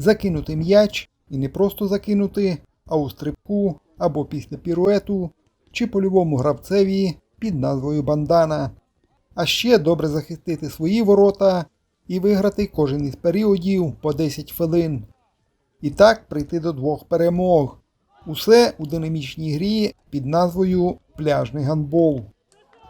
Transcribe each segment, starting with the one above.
закинути м'яч і не просто закинути, а у стрибку або після піруету чи польовому гравцеві під назвою бандана. А ще добре захистити свої ворота і виграти кожен із періодів по 10 хвилин. І так прийти до двох перемог. Усе у динамічній грі під назвою Пляжний гандбол.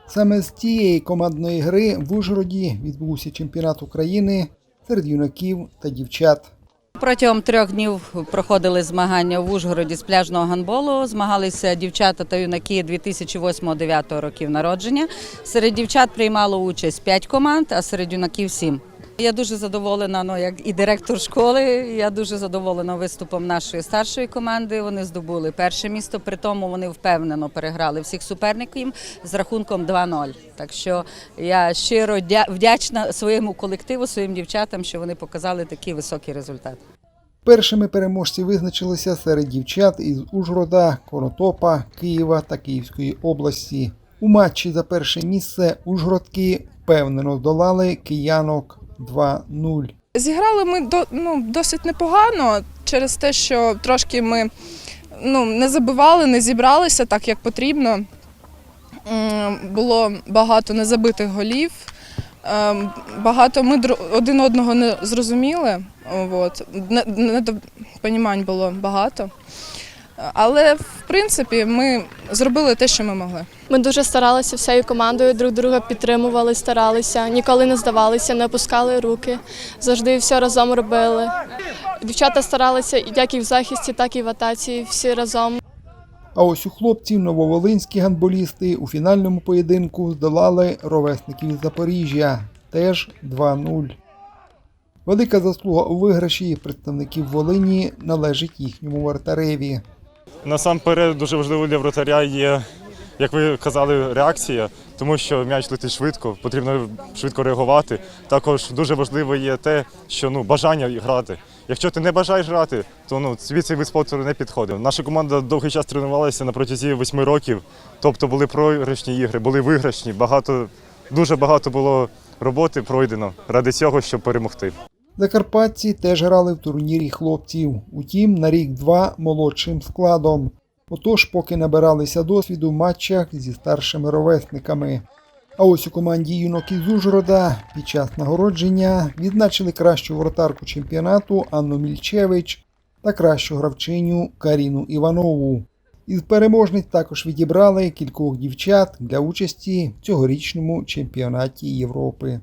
Саме з цієї командної гри в Ужгороді відбувся чемпіонат України серед юнаків та дівчат. Протягом трьох днів проходили змагання в Ужгороді з пляжного гандболу. Змагалися дівчата та юнаки 2008-2009 років народження. Серед дівчат приймало участь 5 команд, а серед юнаків 7. Я дуже задоволена, ну, як і директор школи. Я дуже задоволена виступом нашої старшої команди. Вони здобули перше місто. При тому вони впевнено переграли всіх суперників з рахунком 2-0. Так що я щиро вдячна своєму колективу, своїм дівчатам, що вони показали такий високий результат. Першими переможці визначилися серед дівчат із Ужгорода, Конотопа, Києва та Київської області. У матчі за перше місце Ужгородки впевнено здолали киянок 2-0. Зіграли ми до, ну, досить непогано через те, що трошки ми ну, не забивали, не зібралися так, як потрібно. Було багато незабитих голів. Ем, Багато ми один одного не зрозуміли. От. Недопонімань було багато. Але в принципі ми зробили те, що ми могли. Ми дуже старалися всією командою, друг друга підтримували, старалися, ніколи не здавалися, не опускали руки, завжди все разом робили. Дівчата старалися як і в захисті, так і в атаці, всі разом. А ось у хлопців нововолинські гандболісти у фінальному поєдинку здолали ровесників із Запоріжжя теж 2-0. Велика заслуга у виграші представників Волині належить їхньому вартареві. Насамперед дуже важливо для вратаря є, як ви казали, реакція, тому що м'яч летить швидко, потрібно швидко реагувати. Також дуже важливо є те, що ну бажання грати. Якщо ти не бажаєш грати, то ну свій цей вид спорту не підходить. Наша команда довгий час тренувалася на протязі восьми років, тобто були програшні ігри, були виграшні. Багато дуже багато було роботи пройдено ради цього, щоб перемогти. Закарпатці теж грали в турнірі хлопців, утім на рік-два молодшим складом. Отож, поки набиралися досвіду в матчах зі старшими ровесниками. А ось у команді юнок із Ужгорода під час нагородження відзначили кращу воротарку чемпіонату Анну Мільчевич та кращу гравчиню Каріну Іванову. Із переможниць також відібрали кількох дівчат для участі в цьогорічному чемпіонаті Європи.